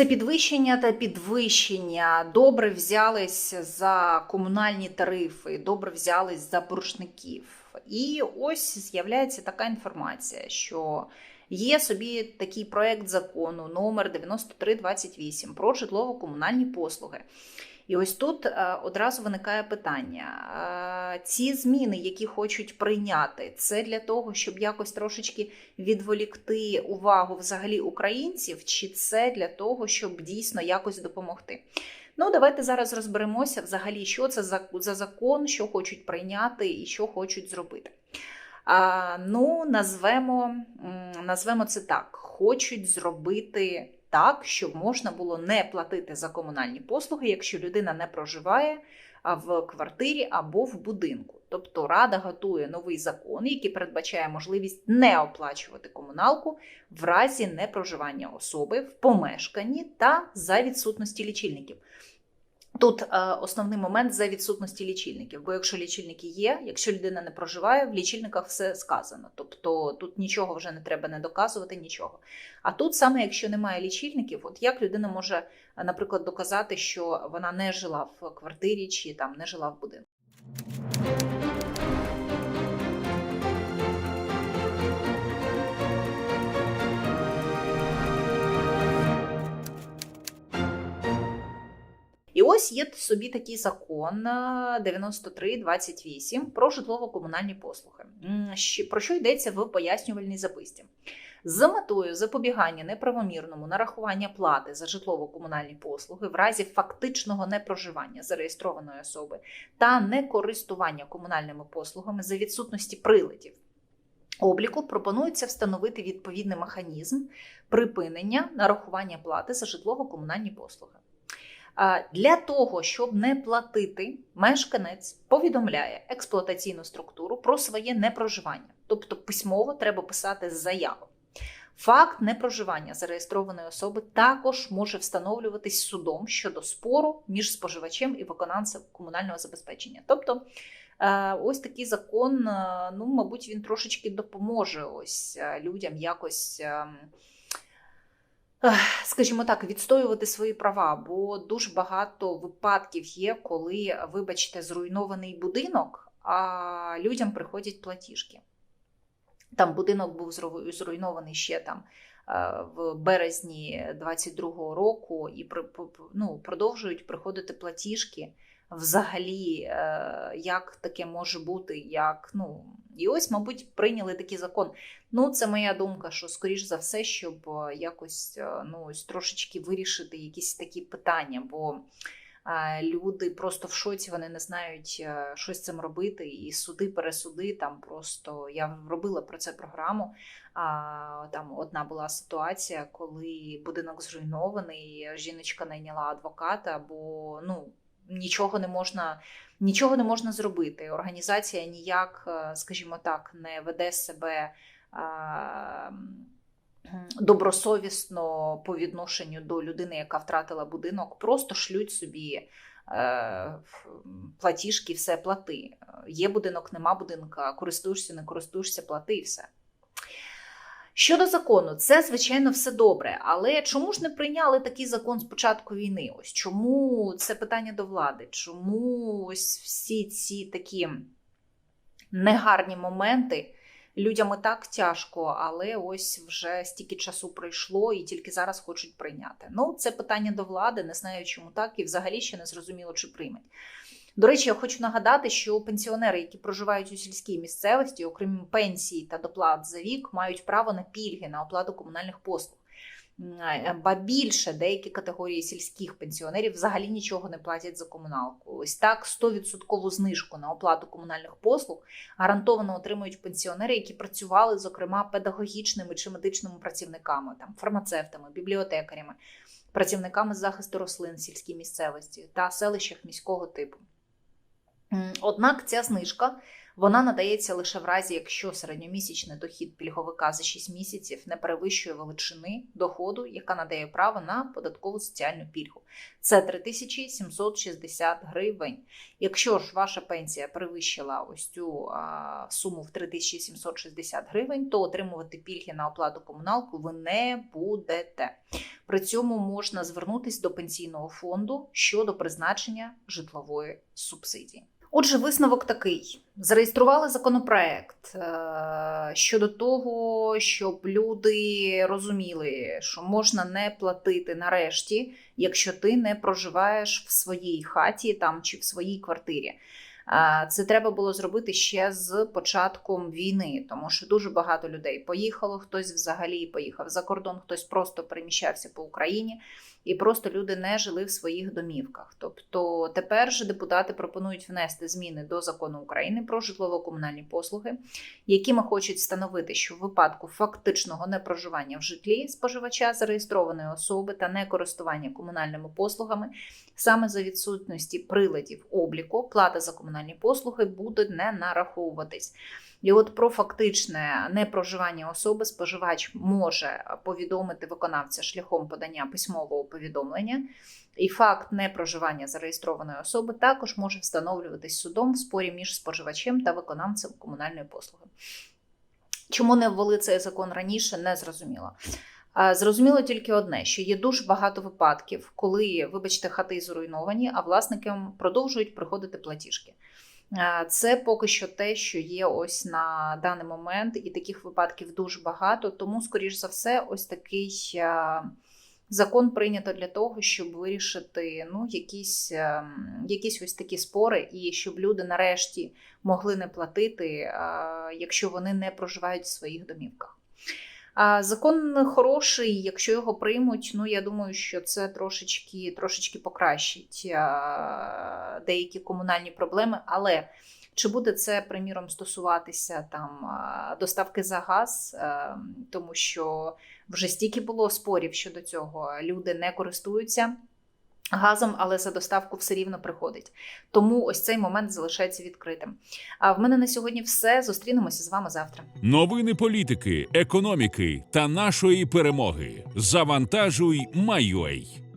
Все підвищення та підвищення добре взялись за комунальні тарифи, добре взялись за боржників. І ось з'являється така інформація, що є собі такий проект закону номер 9328 про житлово-комунальні послуги. І ось тут е, одразу виникає питання: Е, ці зміни, які хочуть прийняти, це для того, щоб якось трошечки відволікти увагу взагалі українців, чи це для того, щоб дійсно якось допомогти? Ну, давайте зараз розберемося взагалі, що це за, за закон, що хочуть прийняти і що хочуть зробити. А, ну, назвемо, назвемо це так: хочуть зробити так, щоб можна було не платити за комунальні послуги, якщо людина не проживає в квартирі або в будинку. Тобто Рада готує новий закон, який передбачає можливість не оплачувати комуналку в разі непроживання особи в помешканні та за відсутності лічильників. Тут е, основний момент за відсутності лічильників, бо якщо лічильники є, якщо людина не проживає, в лічильниках все сказано. Тобто тут нічого вже не треба не доказувати, нічого. А тут саме якщо немає лічильників, от як людина може, е, наприклад, доказати, що вона не жила в квартирі чи там не жила в будинку. Ось є собі такий закон е, 9328 про житлово-комунальні послуги. Про що йдеться в пояснювальній записці? З метою запобігання неправомірному нарахування плати за житлово-комунальні послуги в разі фактичного непроживання зареєстрованої особи та некористування комунальними послугами за відсутності приладів. Обліку пропонується встановити відповідний механізм припинення нарахування плати за житлово-комунальні послуги. Для того, щоб не платити, мешканець повідомляє експлуатаційну структуру про своє непроживання. Тобто письмово треба писати заяву. Факт непроживання зареєстрованої особи також може встановлюватись судом щодо спору між споживачем і виконавцем комунального забезпечення. Тобто, е, ось такий закон, е, ну, мабуть, він трошечки допоможе ось е, людям якось. Скажімо так, відстоювати свої права, бо дуже багато випадків є, коли, вибачте, зруйнований будинок, а людям приходять платіжки. Там будинок був зруйнований ще там е, в березні 22-го року, і ну, продовжують приходити платіжки. Взагалі, е, як таке може бути, як ну і ось, мабуть, прийняли такий закон. Ну, це моя думка, що скоріш за все, щоб е, якось е, ну, ось трошечки вирішити якісь такі питання, бо люди просто в шоці, вони не знають, що з цим робити. І суди, пересуди там просто я робила про це програму. А, там одна була ситуація, коли будинок зруйнований, жіночка найняла адвоката, бо ну. Нічого не можна, нічого не можна зробити. Організація ніяк, е, скажімо так, не веде себе добросовісно по відношенню до людини, яка втратила будинок, просто шлють собі е, платіжки, все плати. Є будинок, нема будинка, користуєшся, не користуєшся, плати і все. Щодо закону, це звичайно все добре. Але чому ж не прийняли такий закон з початку війни? Ось чому це питання до влади? Чому ось всі ці такі негарні моменти людям і так тяжко, але ось вже стільки часу пройшло і тільки зараз хочуть прийняти. Ну, це питання до влади, не знаю, чому так, і взагалі ще не зрозуміло, чи приймуть. До речі, я хочу нагадати, що пенсіонери, які проживають у сільській місцевості, окрім пенсії та доплат за вік, мають право на пільги на оплату комунальних послуг. Ба більше деякі категорії сільських пенсіонерів взагалі нічого не платять за комуналку. Ось так 100% знижку на оплату комунальних послуг гарантовано отримують пенсіонери, які працювали, зокрема, педагогічними чи медичними працівниками, там фармацевтами, бібліотекарями, працівниками захисту рослин сільській місцевості та селищах міського типу. Однак ця знижка Вона надається лише в разі, якщо середньомісячний дохід пільговика за 6 місяців не перевищує величини доходу, яка надає право на податкову соціальну пільгу. Це 3760 гривень. Якщо ж ваша пенсія перевищила ось цю а, суму в 3760 гривень, то отримувати пільги на оплату комуналку ви не будете. При цьому можна звернутися до пенсійного фонду щодо призначення житлової субсидії. Отже, висновок такий: зареєстрували законопроект е, щодо того, щоб люди розуміли, що можна не платити нарешті, якщо ти не проживаєш в своїй хаті там чи в своїй квартирі. Це треба було зробити ще з початком війни, тому що дуже багато людей поїхало. Хтось взагалі поїхав за кордон, хтось просто переміщався по Україні, і просто люди не жили в своїх домівках. Тобто тепер же депутати пропонують внести зміни до закону України про житлово-комунальні послуги, якими хочуть встановити, що в випадку фактичного непроживання в житлі споживача зареєстрованої особи та некористування комунальними послугами, саме за відсутності приладів обліку, плата за комунальні послуги буде не нараховуватись. І от про фактичне непроживання особи споживач може повідомити виконавця шляхом подання письмового повідомлення. І факт непроживання зареєстрованої особи також може встановлюватись судом в спорі між споживачем та виконавцем комунальної послуги. Чому не ввели цей закон раніше, не зрозуміло. Зрозуміло тільки одне: що є дуже багато випадків, коли, вибачте, хати зруйновані, а власникам продовжують приходити платіжки. Це поки що те, що є ось на даний момент, і таких випадків дуже багато. Тому, скоріш за все, ось такий закон прийнято для того, щоб вирішити ну, якісь, якісь ось такі спори, і щоб люди нарешті могли не платити, якщо вони не проживають в своїх домівках. Закон хороший, якщо його приймуть, ну я думаю, що це трошечки, трошечки покращить деякі комунальні проблеми. Але чи буде це, приміром, стосуватися там доставки за газ, тому що вже стільки було спорів щодо цього, люди не користуються. Газом, але за доставку все рівно приходить. Тому ось цей момент залишається відкритим. А в мене на сьогодні все. Зустрінемося з вами завтра. Новини політики, економіки та нашої перемоги. Завантажуй, Майой.